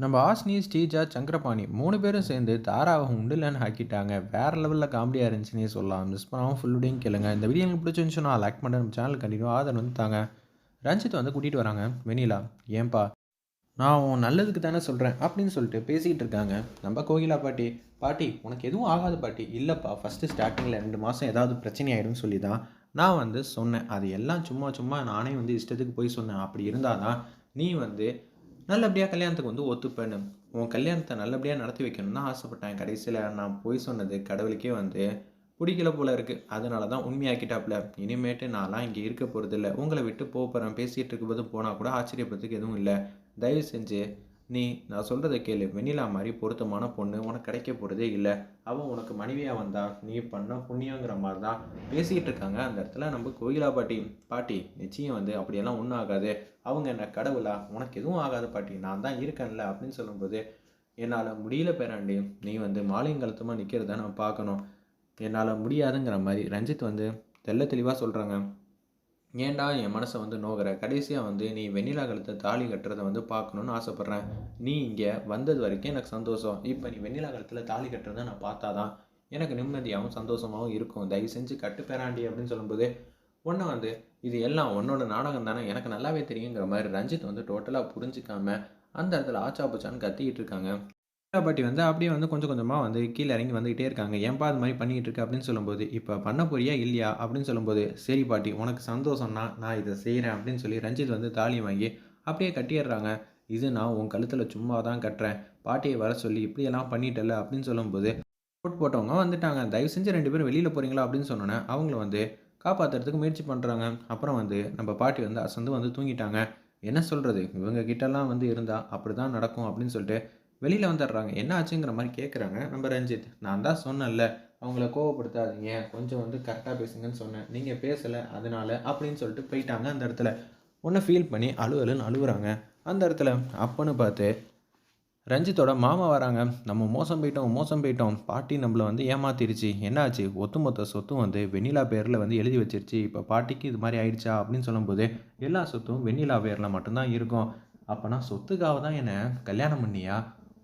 நம்ம ஆஸ்னி, ஸ்ரீஜா, சங்கரபாணி மூணு பேரும் சேர்ந்து தாராவ உண்டுலன்னு ஆக்கிட்டாங்க. வேறு லெவலில் காமெடியாக இருந்துச்சுன்னே சொல்லலாம். மிஸ் பண்ணாமல் ஃபுல்லுடையும் கேளுங்க. இந்த வீடியோ எனக்கு பிடிச்சிருந்துச்சுன்னா லைக் பண்ணுற நம்ம சேனல் கண்டிப்பாக ஆதரவு வந்து தாங்க. ரஞ்சித் வந்து கூட்டிகிட்டு வராங்க வெண்ணிலா. "ஏன்பா நான் உன் நல்லதுக்கு தானே சொல்கிறேன் அப்படின்னு சொல்லிட்டு பேசிக்கிட்டு இருக்காங்க. நம்ம கோகிலா பாட்டி, "பாட்டி உனக்கு எதுவும் ஆகாது பாட்டி." இல்லைப்பா ஃபர்ஸ்ட்டு ஸ்டார்ட்டிங்கில 2 மாசம் ஏதாவது பிரச்சனை ஆயிடும்னு சொல்லி தான் நான் வந்து சொன்னேன். அது எல்லாம் சும்மா சும்மா நானே வந்து இஷ்டத்துக்கு போய் சொன்னேன். அப்படி இருந்தால் தான் நீ வந்து நல்லபடியாக கல்யாணத்துக்கு வந்து ஒத்துப்பேன்னு. உன் கல்யாணத்தை நல்லபடியாக நடத்தி வைக்கணும்னு ஆசைப்பட்டேன். கடைசியில் நான் பொய் சொன்னது கடவுளுக்கே வந்து பிடிக்கல போல இருக்குது அதனால தான் உண்மையாக்கிட்டாப்ல. இனிமேட்டு நான்லாம் இங்கே இருக்க போகிறதில்ல உங்களை விட்டு போக போகிறேன் பேசிகிட்டு இருக்கும்போது போனால் கூட ஆச்சரியப்படுறதுக்கு எதுவும் இல்லை தயவு செஞ்சு நீ நான் சொல்கிறத கேளு. வெண்ணிலா மாதிரி பொருத்தமான பொண்ணு உனக்கு கிடைக்க போகிறதே இல்லை அவன் உனக்கு மனைவியாக வந்தா நீ பண்ண புண்ணியங்கிற மாதிரி தான் பேசிகிட்டு இருக்காங்க. அந்த இடத்துல நம்ம கோயிலா பாட்டி, "பாட்டி நிச்சயம் வந்து அப்படியெல்லாம் ஒன்றும் ஆகாது. அவங்க என்ன கடவுளா? உனக்கு எதுவும் ஆகாத பாட்டி. நான் தான் இருக்கேன்ல." அப்படின்னு சொல்லும்போது, என்னால் முடியல பேராண்டி. நீ வந்து மாலையும் நிற்கிறத நம்ம நான் பார்க்கணும். என்னால் முடியாதுங்கிற மாதிரி ரஞ்சித் வந்து தெல்ல தெளிவாக சொல்கிறாங்க "ஏன்டா என் மனசை வந்து நோகிற கடைசியாக வந்து நீ வெண்ணிலா கழுத்துல தாலி கட்டுறத வந்து பார்க்கணுன்னு ஆசைப்பட்றேன் நீ இங்கே வந்தது வரைக்கும் எனக்கு சந்தோஷம். இப்போ நீ வெண்ணிலா காலத்தில் தாலி கட்டுறதை நான் பார்த்தா தான் எனக்கு நிம்மதியாகவும் சந்தோஷமாகவும் இருக்கும். தயவு செஞ்சு கட்டு பேராண்டி." அப்படின்னு சொல்லும்போது, ஒன்று வந்து இது எல்லாம் உன்னோட நாடகம் தானே எனக்கு நல்லாவே தெரியுங்கிற மாதிரி ரஞ்சித் வந்து டோட்டலாக புரிஞ்சுக்காம அந்த இடத்துல ஆச்சா பூச்சான்னு கத்திக்கிட்டு இருக்காங்க. பாட்டி வந்து அப்படியே வந்து கொஞ்சம் கொஞ்சமாக வந்து கீழே இறங்கி வந்துகிட்டே இருக்காங்க. "ஏன்பா இது மாதிரி பண்ணிகிட்டு இருக்கு அப்படின்னு சொல்லும்போது, இப்போ பண்ண போறியா இல்லையா?" அப்படின்னு சொல்லும்போது, "சரி பாட்டி உனக்கு சந்தோஷம்னா நான் இதை செய்கிறேன் அப்படின்னு சொல்லி ரஞ்சித் வந்து தாலி வாங்கி அப்படியே கட்டிடுறாங்க "இது நான் உன் கழுத்தில் சும்மா தான் கட்டுறேன். பாட்டியை வர சொல்லி இப்படியெல்லாம் பண்ணிட்டல்ல." அப்படின்னு சொல்லும்போது, போட் போட்டவங்க வந்துட்டாங்க. "தயவு செஞ்சு ரெண்டு பேரும் வெளியில் போகிறீங்களா அப்படின்னு சொன்னோன்னே அவங்கள வந்து காப்பாற்றுறதுக்கு முயற்சி பண்ணுறாங்க அப்புறம் வந்து நம்ம பாட்டி வந்து அசந்து வந்து தூங்கிட்டாங்க. என்ன சொல்கிறது இவங்க கிட்டலாம் வந்து அப்படி தான் நடக்கும் அப்படின்னு சொல்லிட்டு வெளியில் வந்துடுறாங்க. என்ன ஆச்சுங்கிற மாதிரி கேட்குறாங்க நம்ம ரஞ்சித். "நான் தான் சொன்னேன்ல, அவங்கள கோவப்படுத்தாதீங்க. கொஞ்சம் வந்து கரெக்டாக பேசுங்கன்னு சொன்னேன். நீங்கள் பேசலை அதனால." அப்படின்னு சொல்லிட்டு போயிட்டாங்க அந்த இடத்துல. ஒன்று ஃபீல் பண்ணி அழுவலுன்னு அழுகுறாங்க அந்த இடத்துல அப்பன்னு பார்த்து ரஞ்சித்தோட மாமா வராங்க. "நம்ம மோசம் போயிட்டோம், மோசம் போயிட்டோம். பாட்டி நம்மளை வந்து ஏமாத்திருச்சு. என்னாச்சு? ஒத்துமொத்த சொத்தும் வந்து வெண்ணிலா பேரில் வந்து எழுதி வச்சிருச்சு. இப்போ பாட்டிக்கு இது மாதிரி ஆயிடுச்சா?" அப்படின்னு சொல்லும்போது, "எல்லா சொத்தும் வெண்ணிலா பேரில் மட்டும் தான் இருக்கும். அப்போனா சொத்துக்காக தான் என்ன கல்யாணம் பண்ணியா?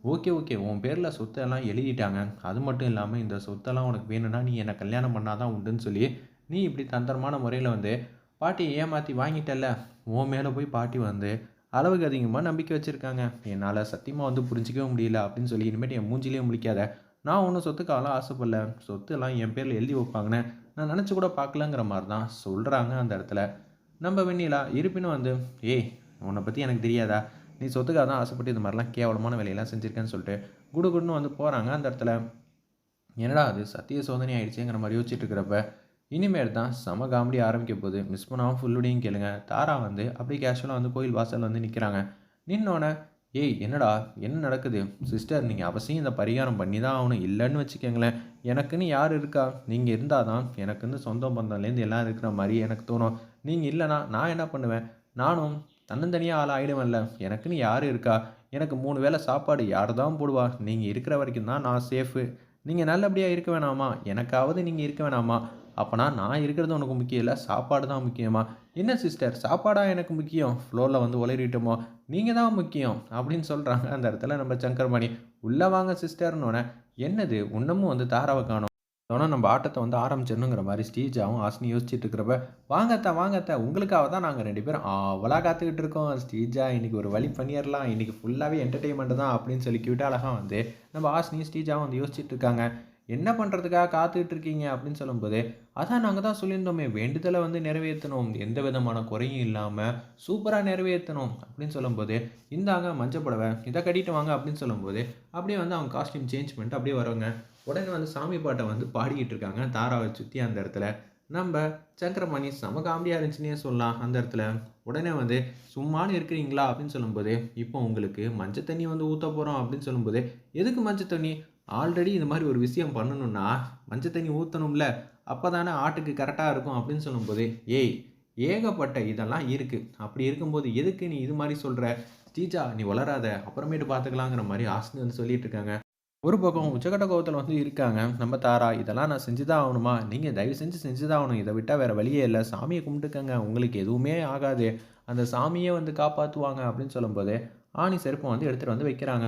Okay, okay. உன் பேரில் சொத்தெல்லாம் எழுதிட்டாங்க. அது மட்டும் இல்லாமல் இந்த சொத்தெல்லாம் உனக்கு வேணும்னா நீ என்னை கல்யாணம் பண்ணாதான் உண்டுன்னு சொல்லி, நீ இப்படி தந்திரமான முறையில் வந்து பாட்டி ஏமாற்றி வாங்கிட்டல்ல. உன் மேலே போய் பாட்டி வந்து அளவுக்கு அதிகமாக நம்பிக்கை வச்சுருக்காங்க என்னால் சத்தியமாக வந்து புரிஞ்சுக்கவே முடியல." அப்படின்னு சொல்லி, "இனிமேட்டு என் மூஞ்சிலேயே முடிக்காத நான் ஒன்றும் சொத்துக்காகலாம் ஆசைப்படல. சொத்துலாம் என் பேரில் எழுதி வைப்பாங்கன்னு நான் நினச்சி கூட பார்க்கலங்கிற மாதிரி தான் சொல்கிறாங்க அந்த இடத்துல. நம்ம வெண்ணிலா இருப்பினும் வந்து, "ஏய் உன்னை பற்றி எனக்கு தெரியாதா? நீ சொத்துக்காக தான் ஆசைப்பட்டு இது மாதிரிலாம் கேவலமான வேலையெல்லாம் செஞ்சுருக்கேன்னு சொல்லிட்டு குடு குடுன்னு வந்து போகிறாங்க அந்த இடத்துல. என்னடா அது சத்திய சோதனை ஆயிடுச்சுங்கிற மாதிரி யோசிச்சுட்டு இருக்கிறப்ப, இனிமேல் தான் செம காமெடி ஆரம்பிக்க போது மிஸ் பண்ணாமல் ஃபுல்லுடையும் கேளுங்க. தாரா வந்து அப்படியே கேஷுவலாக வந்து கோயில் வாசலில் வந்து நிற்கிறாங்க நின்னோடனே "ஏய் என்னடா? என்ன நடக்குது? சிஸ்டர் நீங்கள் அவசியம் இந்த பரிகாரம் பண்ணி தான் ஆகணும். இல்லைன்னு வச்சுக்கோங்களேன் எனக்குன்னு யார் இருக்கா? நீங்கள் இருந்தால் தான் எனக்குன்னு சொந்தம் பந்தம்லேருந்து எல்லாம் இருக்கிற மாதிரி எனக்கு தோணும். நீங்கள் இல்லைனா நான் என்ன பண்ணுவேன்? நானும் தன்னந்தனியாக ஆள் ஆகிடுவேன்ல எனக்குன்னு யார் இருக்கா? எனக்கு மூணு வேளை சாப்பாடு யார் தான் போடுவா? நீங்கள் இருக்கிற வரைக்கும் தான் நான் சேஃபு. நீங்கள் நல்லபடியாக இருக்க வேணாமா? எனக்காவது நீங்கள் இருக்க வேணாமா? அப்போனா நான் இருக்கிறது உனக்கு முக்கியம் இல்லை சாப்பாடு தான் முக்கியமா? என்ன சிஸ்டர் சாப்பாடாக எனக்கு முக்கியம்? ஃப்ளோரில் வந்து உளறிட்டோமோ? நீங்கள் தான் முக்கியம்." அப்படின்னு சொல்கிறாங்க அந்த இடத்துல நம்ம சங்கர்மணி உள்ளே வாங்க சிஸ்டர்ன்னோனே, என்னது இன்னமும் வந்து தாராவை காணோம்." உடனே நம்ம ஆட்டத்தை வந்து ஆரம்பிச்சிடணுங்கிற மாதிரி ஸ்டீஜாவும் ஆசினி யோசிச்சுட்டு இருக்கிறப்ப, வாங்கத்த வாங்கத்த உங்களுக்காக தான் நாங்கள் ரெண்டு பேரும் அவ்வளோ காத்துக்கிட்டு இருக்கோம். ஸ்டீஜா இன்னைக்கு ஒரு வழி பண்ணிடலாம் இன்னைக்கு ஃபுல்லாகவே என்டர்டெயின்மெண்ட் தான்." அப்படின்னு சொல்லி கியூட்டா அழகாக வந்து நம்ம ஆசினியும் ஸ்டீஜாவும் வந்து யோசிச்சுட்டு இருக்காங்க. "என்ன பண்ணுறதுக்காக காத்துக்கிட்டு இருக்கீங்க?" அப்படின்னு சொல்லும்போது, "அதான் நாங்கள் தான் சொல்லியிருந்தோமே வேண்டுதலை வந்து நிறைவேற்றணும் எந்த விதமான குறையும் இல்லாமல் சூப்பராக நிறைவேற்றணும் அப்படின்னு சொல்லும்போது, "இந்தாங்க மஞ்ச புடவை இதை கட்டிட்டு வாங்க." அப்படின்னு சொல்லும்போது, அப்படியே வந்து அவங்க காஸ்டியூம் சேஞ்ச் பண்ணிட்டு அப்படியே வருவாங்க உடனே வந்து சாமி பாட்டை வந்து பாடிக்கிட்டு இருக்காங்க தாராவை சுற்றி அந்த இடத்துல. நம்ம சங்கரமணி செம காமெடியாக இருந்துச்சுன்னே சொல்லலாம் அந்த இடத்துல. உடனே வந்து, "சும்மானு இருக்கிறீங்களா?" அப்படின்னு சொல்லும்போது, "இப்போ உங்களுக்கு மஞ்சள் தண்ணி வந்து ஊற்ற போகிறோம் அப்படின்னு சொல்லும்போது, "எதுக்கு மஞ்ச தண்ணி? ஆல்ரெடி இது மாதிரி ஒரு விஷயம் பண்ணணும்னா மஞ்சள் தண்ணி ஊற்றணும்ல அப்போ தானே ஆட்டுக்கு கரெக்டாக இருக்கும்." அப்படின்னு சொல்லும்போது, "ஏய் ஏகப்பட்ட இதெல்லாம் இருக்குது அப்படி இருக்கும்போது எதுக்கு நீ இது மாதிரி சொல்கிற ஸ்டீஜா நீ வளராத அப்புறமேட்டு பார்த்துக்கலாங்கிற" மாதிரி ஹாசினி வந்து சொல்லிட்டு இருக்காங்க. ஒரு பக்கம் உச்சக்கட்ட கோவத்தில் வந்து இருக்காங்க. நம்ம தாரா இதெல்லாம் நான் செஞ்சு தான் ஆகணுமா? நீங்கள் தயவு செஞ்சு செஞ்சு தான் ஆகணும். இதை விட்டால் வேறு வழியே இல்லை. சாமியை கும்பிட்டுக்கங்க. உங்களுக்கு எதுவுமே ஆகாது. அந்த சாமியே வந்து காப்பாற்றுவாங்க அப்படின்னு சொல்லும்போது ஆணி செருப்பை வந்து எடுத்துகிட்டு வந்து வைக்கிறாங்க.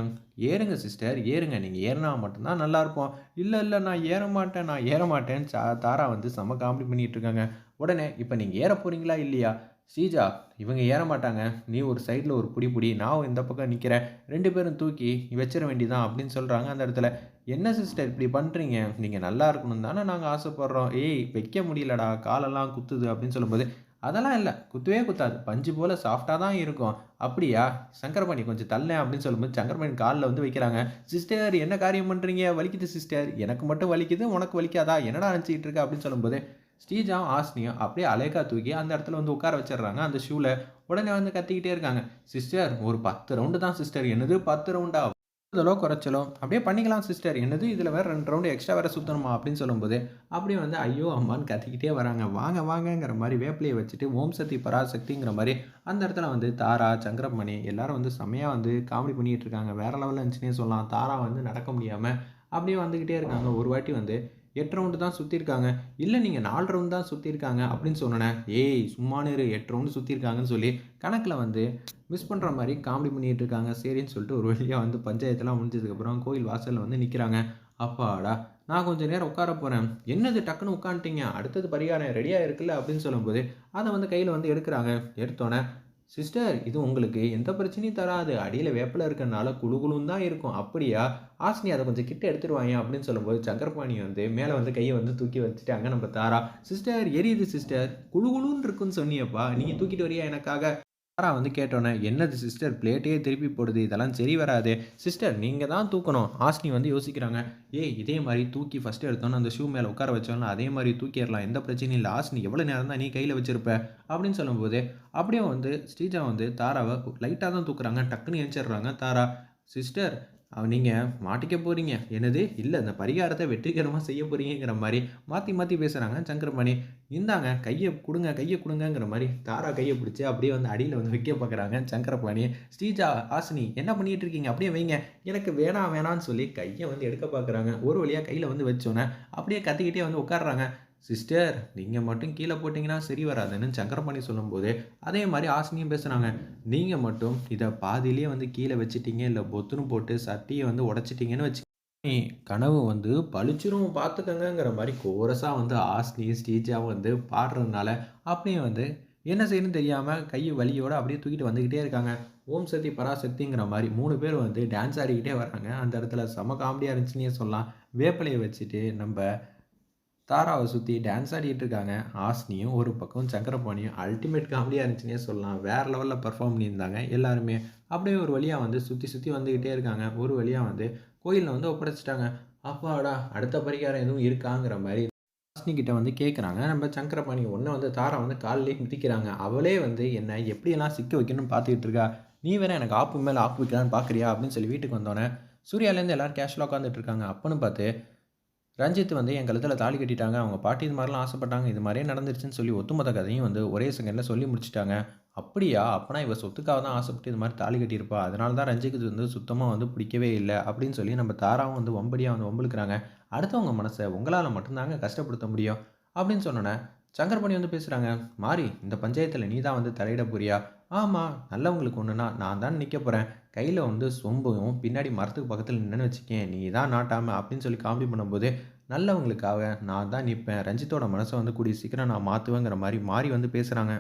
ஏறுங்க சிஸ்டர் ஏறுங்க. நீங்கள் ஏறினா மட்டும்தான் நல்லாயிருக்கும். இல்லை இல்லை நான் ஏற மாட்டேன். நான் ஏற மாட்டேன்னு சா தாரா வந்து செம்ம காமெடி பண்ணிகிட்டு இருக்காங்க. உடனே இப்போ நீங்கள் ஏற போகிறீங்களா இல்லையா? ஸ்ரீஜா இவங்க ஏற மாட்டாங்க. நீ ஒரு சைடில் ஒரு புடி புடி நான் இந்த பக்கம் நிற்கிறேன் ரெண்டு பேரும் தூக்கி வச்சிட வேண்டியதான் அப்படின்னு சொல்கிறாங்க அந்த இடத்துல. என்ன சிஸ்டர் இப்படி பண்ணுறீங்க நீங்கள் நல்லா இருக்கணும் தானே நாங்கள் ஆசைப்பட்றோம். ஏய் வைக்க முடியலடா காலெல்லாம் குத்துது அப்படின்னு சொல்லும்போது அதெல்லாம் இல்லை குத்துவே குத்தாது. பஞ்சு போல் சாஃப்டாக தான் இருக்கும். அப்படியா? சங்கரபாணி கொஞ்சம் தள்ளேன் அப்படின்னு சொல்லும்போது சங்கரபாணி காலில் வந்து வைக்கிறாங்க. சிஸ்டர் என்ன காரியம் பண்ணுறீங்க வலிக்குது சிஸ்டர் எனக்கு மட்டும் வலிக்குது உனக்கு வலிக்காதா? என்னடா நினச்சிக்கிட்டு இருக்க? அப்படின்னு சொல்லும்போது ஸ்ரீஜாவும் ஆஸ்னியும் அப்படியே அலேக்கா தூக்கி அந்த இடத்துல வந்து உட்கார வச்சிடுறாங்க. அந்த ஷூவில் உடனே வந்து கத்திக்கிட்டே இருக்காங்க. சிஸ்டர் ஒரு பத்து ரவுண்டு தான் சிஸ்டர் என்னது பத்து ரவுண்டா கூடுதலோ குறைச்சலோ? அப்படியே பண்ணிக்கலாம் சிஸ்டர் என்னது இதில் வேறு ரெண்டு ரவுண்டு எக்ஸ்ட்ரா வேறு சுற்றணுமா அப்படின்னு சொல்லும்போது அப்படியே வந்து ஐயோ அம்மான்னு கத்திக்கிட்டே வராங்க. வாங்க வாங்கங்கிற மாதிரி வேப்பிலையை வச்சுட்டு ஓம் சக்தி பராசக்திங்கிற மாதிரி அந்த இடத்துல வந்து தாரா சங்கரமணி எல்லாரும் வந்து செம்மையாக வந்து காமெடி பண்ணிகிட்டு இருக்காங்க. வேறு லெவலில் இருந்துச்சுன்னே சொல்லலாம். தாரா வந்து நடக்க முடியாமல் அப்படியே வந்துக்கிட்டே இருக்காங்க. ஒரு வாட்டி வந்து எட்டு ரவுண்டு தான் சுற்றிருக்காங்க இல்லை நீங்கள் நாலு ரவுண்டு தான் சுற்றிருக்காங்க அப்படின்னு சொன்னேன் ஏய் சும்மானு இரு எட்டு ரவுண்டு சுற்றிருக்காங்கன்னு சொல்லி கணக்கில் வந்து மிஸ் பண்ணுற மாதிரி காமெடி பண்ணிகிட்டு இருக்காங்க. சரின்னு சொல்லிட்டு ஒரு வழியாக வந்து பஞ்சாயத்துலாம் முடிஞ்சதுக்கப்புறம் கோயில் வாசலில் வந்து நிற்கிறாங்க அப்பாடா நான் கொஞ்சம் நேரம் உட்கார போகிறேன் என்னது டக்குன்னு உட்காந்துட்டீங்க? அடுத்தது பரிகாரம் ரெடியாக இருக்குல்ல அப்படின்னு சொல்லும்போது அதை வந்து கையில் வந்து எடுக்கிறாங்க. எடுத்தோன்னே சிஸ்டர் இது உங்களுக்கு எந்த பிரச்சனையும் தராது. அடியில் வேப்பில் இருக்கிறனால குழு தான் இருக்கும். அப்படியா? ஆசினி அதை கொஞ்சம் கிட்ட எடுத்துருவாங்க அப்படின்னு சொல்லும்போது சக்கரபாணி வந்து மேலே வந்து கையை வந்து தூக்கி வச்சுட்டாங்க நம்ம தாரா சிஸ்டர் எரியுது சிஸ்டர் குழுகுழுன்னு இருக்குன்னு சொன்னியப்பா. நீங்கள் தூக்கிட்டு வரியா எனக்காக? தாரா வந்து கேட்டோன்னே என்னது சிஸ்டர் பிளேட்டையே திருப்பி போடுது இதெல்லாம் சரி வராது. சிஸ்டர் நீங்கள் தான் தூக்கணும். ஆஸ்னி வந்து யோசிக்கிறாங்க ஏய் இதே மாதிரி தூக்கி ஃபஸ்ட்டு எடுத்தோன்னு அந்த ஷூ மேலே உட்கார வச்சோம்னா அதே மாதிரி தூக்கிடலாம். எந்த பிரச்சனையும் இல்லை. ஆஸ்னி எவ்வளோ நேரம் தான் நீ கையில் வச்சிருப்ப? அப்படின்னு சொல்லும்போது அப்படியே வந்து ஸ்ரீஜா வந்து தாராவை லைட்டாக தான் தூக்குறாங்க. டக்குன்னு எழுச்சிடுறாங்க தாரா. சிஸ்டர் நீங்கள் மாட்டிக்க போகிறீங்க என்னது? இல்லை இந்த பரிகாரத்தை வெற்றிகரமாக செய்ய போகிறீங்கிற மாதிரி மாற்றி மாற்றி பேசுகிறாங்க சங்கரமணி. இந்தாங்க கையை கொடுங்க கையை கொடுங்கங்கிற மாதிரி தாரா கையை பிடிச்சி அப்படியே வந்து அடியில் வந்து வைக்க பார்க்குறாங்க சங்கரபாணி ஸ்ரீஜா ஆசினி என்ன பண்ணிகிட்டு இருக்கீங்க? அப்படியே வைங்க. எனக்கு வேணாம் வேணான்னு சொல்லி கையை வந்து எடுக்க பார்க்குறாங்க ஒரு வழியாக கையில் வந்து வச்சோன்னே அப்படியே கத்திக்கிட்டே வந்து உட்காடுறாங்க சிஸ்டர் நீங்கள் மட்டும் கீழே போட்டிங்கன்னா சரி வராதுன்னு சங்கரபாணி சொல்லும்போது அதே மாதிரி ஆசினியும் பேசுகிறாங்க நீங்கள் மட்டும் இதை பாதியிலேயே வந்து கீழே வச்சிட்டீங்க இல்லை பொத்துன்னு போட்டு சட்டியை வந்து உடச்சிட்டிங்கன்னு வச்சு கனவு வந்து பளிச்சிரும் பார்த்துக்கங்கிற மாதிரி கோரஸாக வந்து ஆஸ்னி ஸ்டீஜாக வந்து பாடுறதுனால அப்படியே வந்து என்ன செய்யணும்னு தெரியாமல் கை வலியோடு அப்படியே தூக்கிட்டு வந்துக்கிட்டே இருக்காங்க. ஓம் சக்தி பராசக்திங்கிற மாதிரி மூணு பேர் வந்து டான்ஸ் ஆடிக்கிட்டே வராங்க. அந்த இடத்துல செம காமெடியாக இருந்துச்சுன்னே சொல்லலாம். வேப்பிலையை வச்சுட்டு நம்ம தாராவை சுற்றி டான்ஸ் ஆடிட்டு இருக்காங்க. ஆஸ்னியும் ஒரு பக்கம் சக்கரபாணியும் அல்டிமேட் காமெடியாக இருந்துச்சுன்னே சொல்லலாம். வேறு லெவலில் பர்ஃபார்ம் பண்ணியிருந்தாங்க எல்லாருமே. அப்படியே ஒரு வழியாக வந்து சுற்றி சுற்றி வந்துக்கிட்டே இருக்காங்க. ஒரு வழியாக வந்து கோயிலில் வந்து ஒப்படைச்சிட்டாங்க. அப்பாடா அடுத்த பரிகாரம் எதுவும் இருக்காங்கிற மாதிரி ஹாஸ்னி கிட்ட வந்து கேட்குறாங்க நம்ம சங்கரபாணி ஒன்று வந்து தாரா வந்து காலிலே மிதிக்கிறாங்க அவளே வந்து என்னை எப்படியெல்லாம் சிக்க வைக்கணும்னு பார்த்துக்கிட்டு இருக்கா? நீ வேற எனக்கு ஆப்பு மேலே ஆப்பு வைக்கலான்னு பார்க்குறியா? அப்படின்னு சொல்லி வீட்டுக்கு வந்தோடனே சூர்யாலேருந்து எல்லோரும் கேஷுவலாக உட்காந்துட்டு இருக்காங்க. அப்போன்னு பார்த்து ரஞ்சித் வந்து என் கழுத்தில் தாலி கட்டிட்டாங்க. அவங்க பாட்டி இது மாதிரிலாம் ஆசைப்பட்டாங்க. இது மாதிரியே நடந்துருச்சுன்னு சொல்லி ஒத்துமொத்த கதையும் வந்து ஒரே செகண்டில் சொல்லி முடிச்சிட்டாங்க. அப்படியா? அப்போனா இவ சொத்துக்காக தான் ஆசைப்பட்டு இது மாதிரி தாலி கட்டியிருப்பா. அதனால தான் ரஞ்சிக்கு வந்து சுத்தமாக வந்து பிடிக்கவே இல்லை அப்படின்னு சொல்லி நம்ம தாராவும் வந்து ஒம்படியாக வந்து ஒம்பளுக்குறாங்க அடுத்தவங்க மனசை உங்களால் மட்டும்தாங்க கஷ்டப்படுத்த முடியும் அப்படின்னு சொன்னோன்னே சங்கர்பணி வந்து பேசுகிறாங்க மாறி இந்த பஞ்சாயத்தில் நீ தான் வந்து தலையிட போறியா? ஆமாம் நல்லவங்களுக்கு ஒன்றுனா நான் தான் நிற்க போகிறேன் கையில் வந்து சொம்பும் பின்னாடி மரத்துக்கு பக்கத்தில் நின்று வச்சுக்கேன். நீ தான் நாட்டாமல் அப்படின்னு சொல்லி காமெடி பண்ணும்போது நல்லவங்களுக்காக நான் தான் நிற்பேன் ரஞ்சித்தோட மனசை வந்து கூடிய சீக்கிரம் நான் மாற்றுவேங்கிற மாதிரி மாறி வந்து பேசுகிறாங்க